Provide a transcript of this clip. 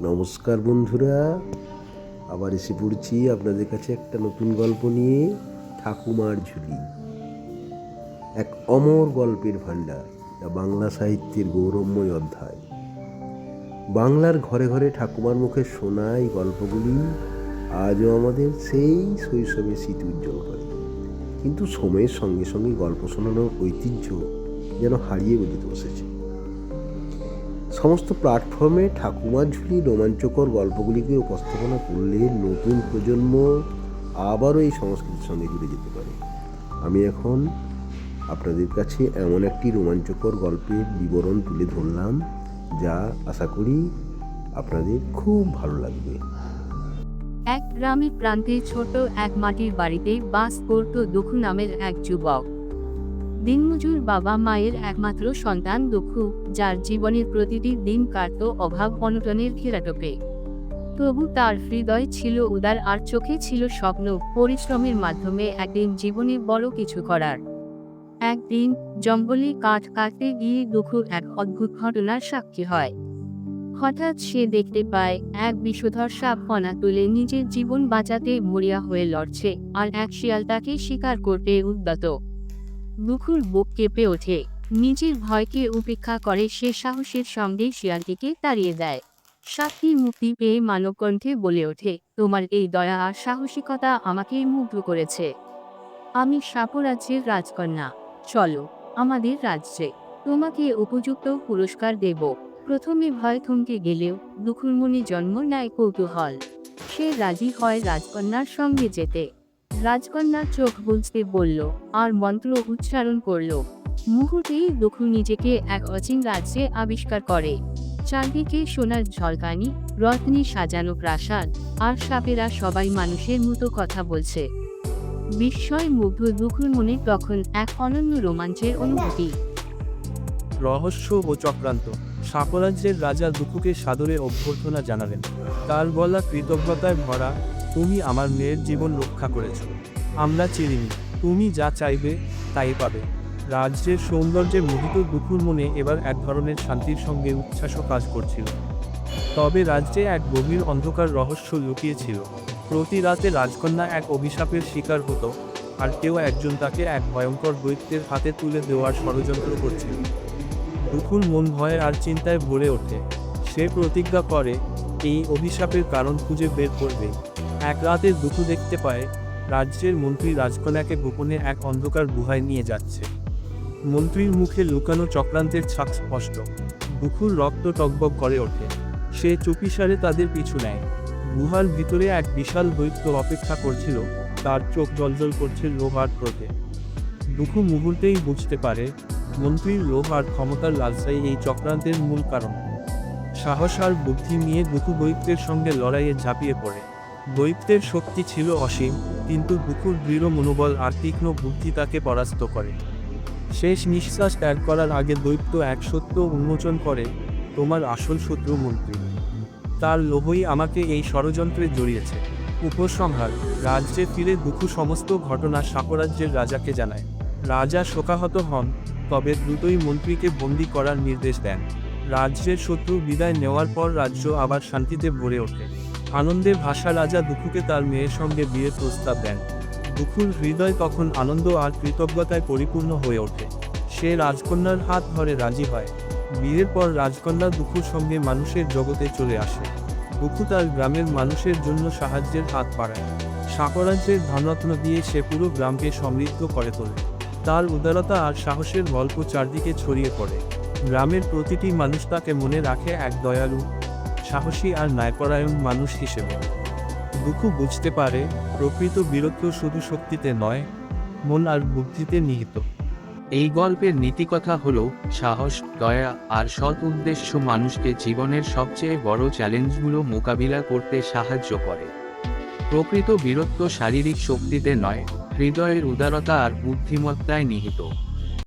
নমস্কার বন্ধুরা, আবার এসে পড়ছি আপনাদের কাছে একটা নতুন গল্প নিয়ে, ঠাকুমার ঝুলি। এক অমর গল্পের ভাণ্ডার, যা বাংলা সাহিত্যের গৌরবময় অধ্যায়। বাংলার ঘরে ঘরে ঠাকুমার মুখে শোনা এই গল্পগুলি আজও আমাদের সেই শৈশবে স্মৃতি উজ্জ্বল করে। কিন্তু সময়ের সঙ্গে সঙ্গে গল্প শোনানোর ঐতিহ্য যেন হারিয়ে যেতে বসেছে। সমস্ত প্ল্যাটফর্মে ঠাকুমার ঝুলি রোমাঞ্চকর গল্পগুলিকে উপস্থাপনা করলে নতুন প্রজন্ম আবারও এই সংস্কৃতির সঙ্গে জুড়ে যেতে পারে। আমি এখন আপনাদের কাছে এমন একটি রোমাঞ্চকর গল্পের বিবরণ তুলে ধরলাম, যা আশা করি আপনাদের খুব ভালো লাগবে। এক গ্রামের প্রান্তে ছোট এক মাটির বাড়িতে বাস করত দুঃখু নামের এক যুবক। দিনমজুর বাবা মায়ের একমাত্র সন্তান দুঃখু, যার জীবনের প্রতিটি দিন কাটত অভাব অনটনের ঘেরাটোপে। তবু তার হৃদয় ছিল উদার আর চোখে ছিল স্বপ্ন, পরিশ্রমের মাধ্যমে একদিন জীবনে বড় কিছু করার। একদিন জঙ্গলে কাঠ কাটতে গিয়ে দুঃখু এক অদ্ভুত ঘটনার সাক্ষী হয়। হঠাৎ সে দেখতে পায়, এক বিষধর সাপ কণা তুলে নিজের জীবন বাঁচাতে মরিয়া হয়ে লড়ছে, আর এক শিয়াল তাকে শিকার করতে উদ্যত। দুখুর বুক কেঁপে ওঠে। নিজের ভয়কে উপেক্ষা করে সে সাহসের সঙ্গে শিয়ালটিকে তাড়িয়ে দেয়। সাপটি মুক্তি পেয়ে মানবকণ্ঠে বলে ওঠে, তোমার এই দয়া আর সাহসিকতা আমাকে মুগ্ধ করেছে। আমি সাপরাজ্যের রাজকন্যা। চলো, আমাদের রাজ্যে তোমাকে উপযুক্ত পুরস্কার দেব। প্রথমে ভয় থমকে গেলেও দুখুর মনে জন্ম নেয় কৌতূহল। সে রাজি হয় রাজকন্যার সঙ্গে যেতে। রাজকন্যা চোখ বুঝতে বলল, আর মন্ত্র উচ্চারণ করল। মুহূর্তেই দুখু নিজেকে এক অচিন রাজ্যে আবিষ্কার করে। চারদিকে সোনার ঝলকানি, রত্নে সাজানো প্রাসাদ, আর সাপেরা সবাই মানুষের মতো কথা বলছে। বিস্ময় মুগ্ধ দুখুর মনে তখন এক অনন্য রোমাঞ্চের অনুভূতি। রহস্য ও চক্রান্ত। সাপরাজ্যের রাজা দুঃখুকে সাদরে অভ্যর্থনা জানালেন। তার বলা কৃতজ্ঞতায় ভরা তুমি আমার মেয়ের জীবন রক্ষা করেছ। আমরা চিরিনি তুমি যা চাইবে, তাই পাবে। রাজ্যের সৌন্দর্যে মোহিত দুঃখুর মনে এবার এক ধরনের শান্তির সঙ্গে উচ্ছ্বাসও কাজ করছিল। তবে রাজ্যে এক গভীর অন্ধকার রহস্য লুকিয়েছিল। প্রতি রাতে রাজকন্যা এক অভিশাপের শিকার হতো, আর কেউ একজন তাকে এক ভয়ঙ্কর দৈত্যের হাতে তুলে দেওয়ার ষড়যন্ত্র করছিল। দুখুর মন ভয়ে আর চিন্তায় ভরে ওঠে। সে প্রতিজ্ঞা করে, এই অভিশাপের কারণ খুঁজে বের করবে। এক রাতে দুখু দেখতে পায়, রাজ্যের মন্ত্রী রাজকন্যাকে গোপনে এক অন্ধকার গুহায় নিয়ে যাচ্ছে। মন্ত্রীর মুখে লুকানো চক্রান্তের ছাপ স্পষ্ট। দুখুর রক্ত টকবক করে ওঠে। সে চুপিসারে তাদের পিছু নেয়। গুহার ভিতরে এক বিশাল দৈত্য অপেক্ষা করছিল, তার চোখ জলজল করছে লোভ আর ক্রোধে। দুখু মুহূর্তেই বুঝতে পারে, মন্ত্রীর লোভ আর ক্ষমতার লালসাই এই চক্রান্তের মূল কারণ। সাহস আর বুদ্ধি নিয়ে দুখু দৈত্যের সঙ্গে লড়াইয়ে ঝাঁপিয়ে পড়ে। দৈত্যের শক্তি ছিল অসীম, কিন্তু দুখুর দৃঢ় মনোবল আর তীক্ষ্ণ বুদ্ধি তাকে পরাস্ত করে। শেষ নিঃশ্বাস ত্যাগ করার আগে দৈত্য এক সত্য উন্মোচন করে, তোমার আসল শত্রু মন্ত্রী। তার লোভই আমাকে এই ষড়যন্ত্রে জড়িয়েছে। উপসংহার, রাজ্যে ফিরে দুঃখু সমস্ত ঘটনা সাপরাজ্যের রাজাকে জানায়। রাজা শোকাহত হন, তবে দ্রুতই মন্ত্রীকে বন্দী করার নির্দেশ দেন। রাজ্যের শত্রু বিদায় নেওয়ার পর রাজ্য আবার শান্তিতে ভরে ওঠে। আনন্দে ভাষা রাজা দুঃখুকে তার মেয়ের সঙ্গে বিয়ের প্রস্তাব দেন। দুঃখুর হৃদয় তখন আনন্দ আর কৃতজ্ঞতায় পরিপূর্ণ হয়ে ওঠে। সে রাজকন্যার হাত ধরে রাজি হয়। বিয়ের পর রাজকন্যা দুঃখুর সঙ্গে মানুষের জগতে চলে আসে। দুঃখু তার গ্রামের মানুষের জন্য সাহায্যের হাত বাড়ায়। সাপরাজ্যের ধনরত্ন দিয়ে সে পুরো গ্রামকে সমৃদ্ধ করে তোলে। তার উদারতা আর সাহসের গল্প চারদিকে ছড়িয়ে পড়ে। গ্রামের প্রতিটি মানুষ তাকে মনে রাখে এক দয়ালু সাহসী আর ন্যায়পরায়ণ মানুষ হিসেবে। দুঃখু বুঝতে পারে, প্রকৃত বীরত্ব শুধু শক্তিতে নয়, মন আর বুদ্ধিতে নিহিত। এই গল্পের নীতিকথা হল, সাহস, দয়া আর সৎ উদ্দেশ্য মানুষকে জীবনের সবচেয়ে বড় চ্যালেঞ্জগুলো মোকাবিলা করতে সাহায্য করে। প্রকৃত বীরত্ব শারীরিক শক্তিতে নয়, হৃদয়ের উদারতা আর বুদ্ধিমত্তায় নিহিত।